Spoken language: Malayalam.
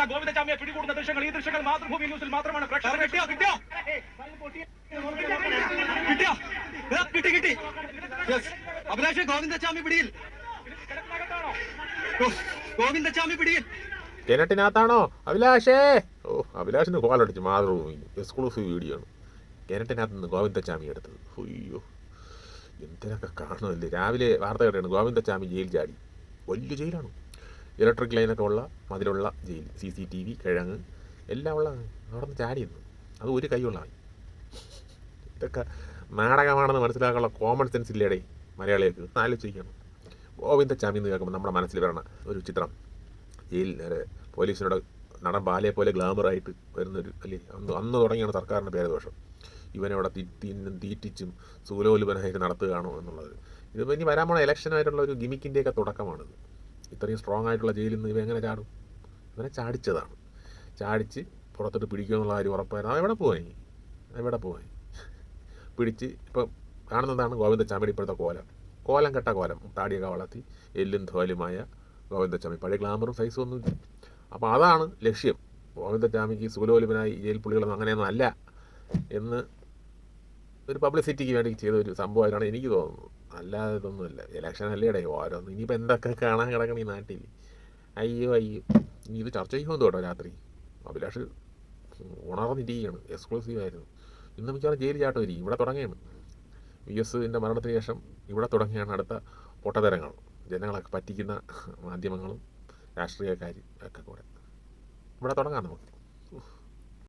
പ്രതിയായിരിക്കുന്ന ഗോവിന്ദചാമിയെ പിടികൂടുന്ന ദൃശ്യങ്ങൾ. ഈ ദൃശ്യങ്ങൾ മാതൃഭൂമി ന്യൂസിൽ മാത്രമാണ് പ്രേക്ഷകർ. കിട്ടിയോ കിട്ടിയോ? കിട്ടിയോ? കിട്ടി കിട്ടി. അഭിലാഷ് ഗോവിന്ദച്ചാമി പിടിയിൽ. ഗോവിന്ദചാമി പിടിയിൽ. കിണറ്റിനകത്താണോ? അഭിലാഷേ. ഓ അഭിലാഷിന് കോലടിച്ച് മാതൃഭൂമി. എക്സ്ക്ലൂസീവ് വീഡിയോ ആണ്. കിണറ്റിനകത്ത് നിന്ന് ഗോവിന്ദചാമി എടുത്തത്. അയ്യോ. എന്തിനൊക്കെ കാണുമല്ലേ രാവിലെ വാർത്ത കേട്ടാണ് ഗോവിന്ദചാമി ജയിൽ ചാടി. വലിയ ജയിലാണ്. ഇലക്ട്രിക് ലൈനൊക്കെ ഉള്ള മതിലുള്ള jail C C T V കിഴങ്ങ് എല്ലാം ഉള്ള അവിടെ നിന്ന് ചാടിയെന്ന് അത് ഒരു കൈയുള്ള ഇതൊക്കെ നാടകമാണെന്ന് മനസ്സിലാക്കാനുള്ള കോമൺ സെൻസ് ഇല്ലേടേ മലയാളികൾക്ക്. ആലോചിക്കണം. ഗോവിന്ദച്ചാമി എന്ന് കേൾക്കുമ്പോൾ നമ്മുടെ മനസ്സിൽ വരണ ഒരു ചിത്രം. ജയിൽ പോലീസിനോട് നടൻ ബാലയെ പോലെ ഗ്ലാമറായിട്ട് വരുന്നൊരു അല്ലേ അന്ന് അന്ന് തുടങ്ങിയാണ് സർക്കാരിന്റെ പേരദോഷം. ഇവനെ അവിടെ തിന്നും തീറ്റിച്ചും സൂലോലുപനായിട്ട് നടത്തുകയാണോ എന്നുള്ളത്. ഇതിപ്പോൾ ഇനി വരാൻ പോണ ഇലക്ഷനായിട്ടുള്ള ഒരു ഗിമിക്കിന്റെയൊക്കെ തുടക്കമാണിത്. ഇത്രയും സ്ട്രോങ് ആയിട്ടുള്ള ജയിലിൽ നിന്ന് ഇവ എങ്ങനെ ചാടും? ഇവനെ ചാടിച്ചതാണ്. ചാടിച്ച് പുറത്തോട്ട് പിടിക്കുമെന്നുള്ള കാര്യം ഉറപ്പായിരുന്നു. എവിടെ പോയി? എവിടെ പോയി? പിടിച്ച് ഇപ്പം കാണുന്നതാണ് ഗോവിന്ദച്ചാമിയുടെ ഇപ്പോഴത്തെ കോലം. കോലം കെട്ട കോലം. താടിയൊക്കെ വളർത്തി എല്ലും തോലുമായ ഗോവിന്ദച്ചാമി പഴയ ഗ്ലാമറും സൈസും ഒന്നുമില്ല അപ്പോൾ അതാണ് ലക്ഷ്യം. ഗോവിന്ദച്ചാമിക്ക് സുലോലിപനായി ജയിൽ പുള്ളികളൊന്നും അങ്ങനെയൊന്നും അല്ല എന്ന് ഒരു പബ്ലിസിറ്റിക്ക് വേണ്ടി ചെയ്ത ഒരു സംഭവമായിട്ടാണ് എനിക്ക് തോന്നുന്നത്. അല്ലാതെ ഇതൊന്നുമില്ല. ഇലക്ഷൻ അല്ലേടെ ഓരോന്ന്. ഇനിയിപ്പോൾ എന്തൊക്കെ കാണാൻ കിടക്കണം ഈ നാട്ടിൽ അയ്യോ അയ്യോ. ഇനി ഇത് ചർച്ച ചെയ്യുമെന്ന് കേട്ടോ രാത്രി. അഭിലാഷ് ഉണർന്നിരിക്കുകയാണ്. എക്സ്ക്ലൂസീവ് ആയിരുന്നു. ഇന്ന് മിക്കവാറും ജയിൽ ചാട്ടം ഇരിക്കും ഇവിടെ തുടങ്ങിയാണ് വി എസിന്റെ മരണത്തിന് ശേഷം ഇവിടെ തുടങ്ങിയാണ് അടുത്ത പൊട്ടതരങ്ങൾ. ജനങ്ങളൊക്കെ പറ്റിക്കുന്ന മാധ്യമങ്ങളും രാഷ്ട്രീയക്കാരും ഒക്കെ കൂടെ. ഇവിടെ തുടങ്ങാം നമുക്ക്.